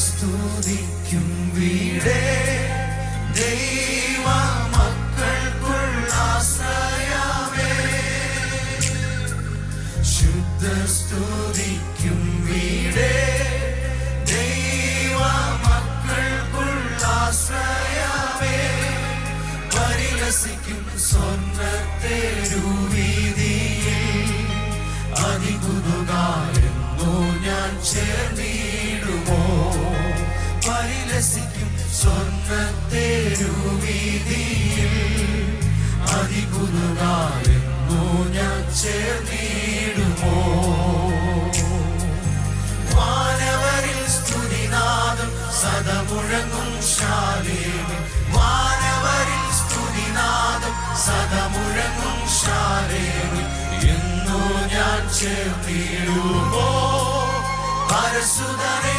സ്തുതിക്കും വീടേ. ദൈവ മക്കൾക്കുള്ള ആശ്രയമേ. ശുദ്ധ സ്തുതിക്കും വീടേ. ദൈവ മക്കൾക്കുള്ള ആശ്രയമേ. പരിലസിക്കും സ്വർണത്തേരുവീതിയിൽ അതികുതുകാലെന്നോ ഞാൻ ചേർന്നിടുമോ പരിലസിക്കും സ്വർണത്തേരുവീതിയിൽ അതികുതുകാലെന്നോ ഞാൻ ചേർന്നിടുമോ മാനവരിൽ സ്തുതിനാദം സദമുഴങ്ങും ശാലേമി മാനവരിൽ സ്തുതിനാദം സദമുഴങ്ങും ശാലേമി എന്നോ ഞാൻ ചേർന്നിടുമോ പരസുതനെ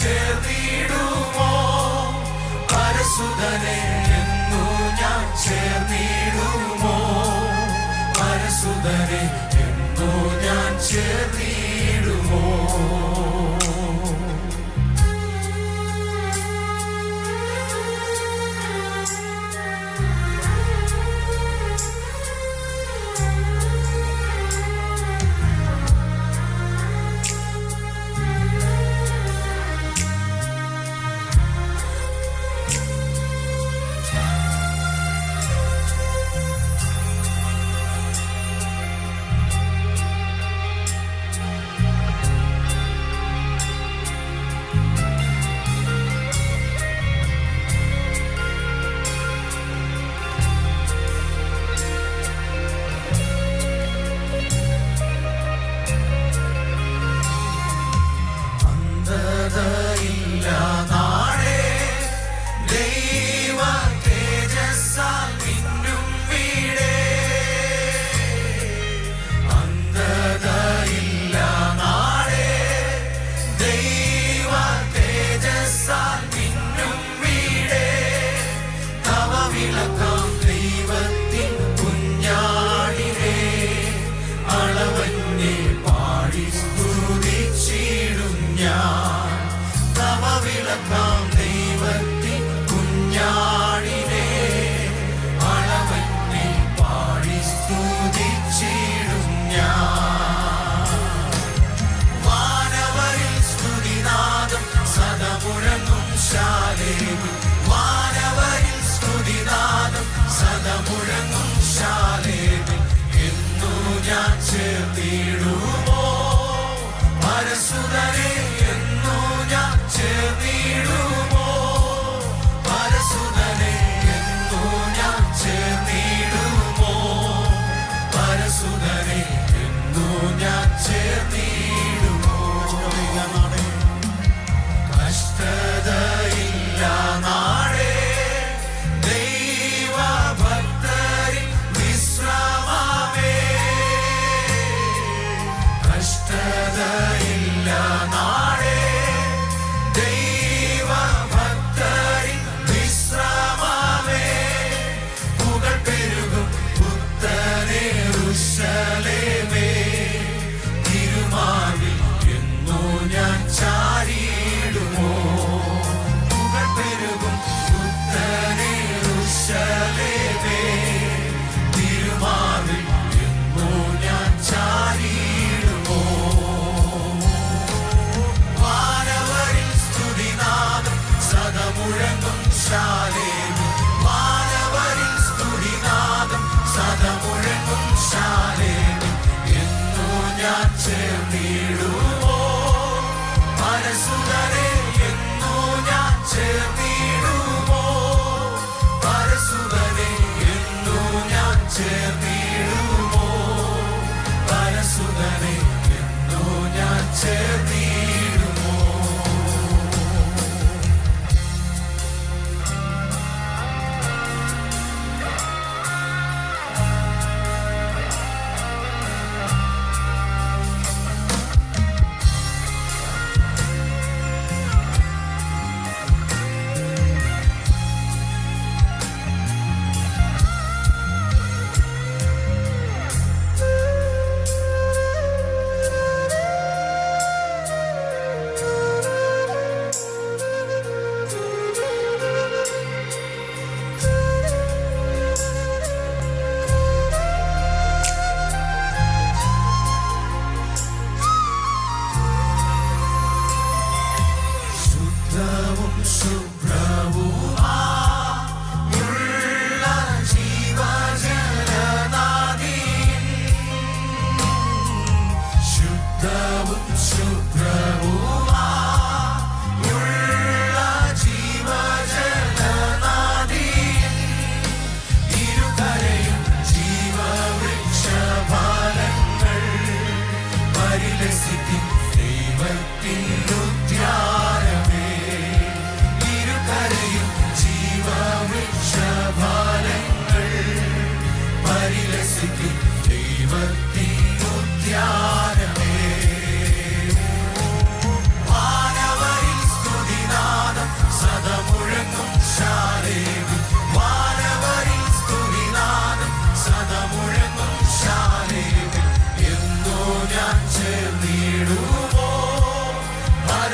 ചേർന്നിടുമോ പരസുതരെ എന്നു ഞാൻ ചേർന്നിടുമോ പരസുതരെ എന്നു ഞാൻ ചേർന്നിടുമോ Babylon. ഞാൻ മനസ്സുതരെ എന്നു ഞാൻ ചേർന്നിടുമോ ചേർന്നിടുമോ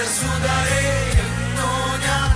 പരസുതരെ എന്നോ ഞാൻ